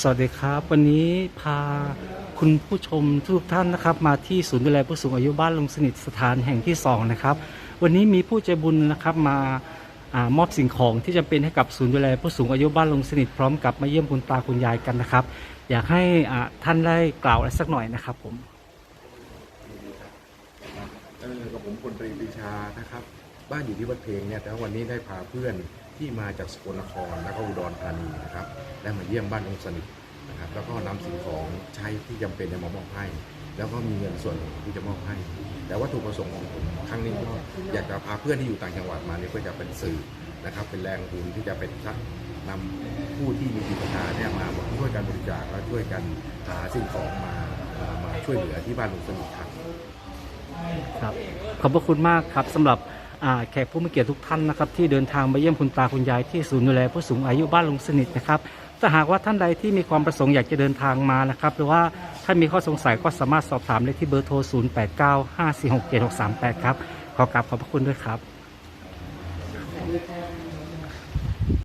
สวัสดีครับ วันนี้พาคุณผู้ชมทุกท่านนะครับ มาที่ศูนย์ดูแลผู้สูงอายุบ้านลุงสนิทสถานแห่งที่สองนะครับวันนี้มีผู้ใจบุญนะครับมามามอบสิ่งของที่จำเป็นให้กับศูนย์ดูแลผู้สูงอายุบ้านลุงสนิทพร้อมกับมาเยี่ยมคุณตาคุณยายกันนะครับ อยากให้ท่านได้กล่าวอะไรสักหน่อยนะครับผมกับผมพลตรีปรีชานะครับ บ้านอยู่ที่วัดเพลงเนี่ยแต่วันนี้ได้พาเพื่อน ที่มาจากสกลนครแล้วก็อุดรธานีนะครับได้มาเยี่ยมบ้านองค์สนิทนะครับแล้วก็นำสิ่งของใช้ที่จำเป็นมามอบให้ แล้วก็มีเงินส่วนหนึ่งที่จะมอบให้ แต่วัตถุประสงค์ของผมครั้งนี้ก็อยากจะพาเพื่อนที่อยู่ต่างจังหวัดมาเนี่ยเพื่อจะเป็นสื่อนะครับ เป็นแรงบุญที่จะเป็นชักนำผู้ที่มีจิตศรัทธาเนี่ยมาช่วยกันบริจาคและช่วยกันหาสิ่งของมามาช่วยเหลือที่บ้านองค์สนิทครับครับขอบพระคุณมากครับสำหรับ แขกผู้มีเกียรติทุกท่านนะครับที่เดินทางมาเยี่ยมคุณตาคุณยายที่ศูนย์ดูแลผู้สูงอายุบ้านลุงสนิทนะครับถ้าหากว่าท่านใดที่มีความประสงค์อยากจะเดินทางมานะครับหรือว่าท่านมีข้อสงสัยก็สามารถสอบถามได้ที่เบอร์โทร 0895467638 ครับ ขอกราบขอบพระคุณด้วยครับ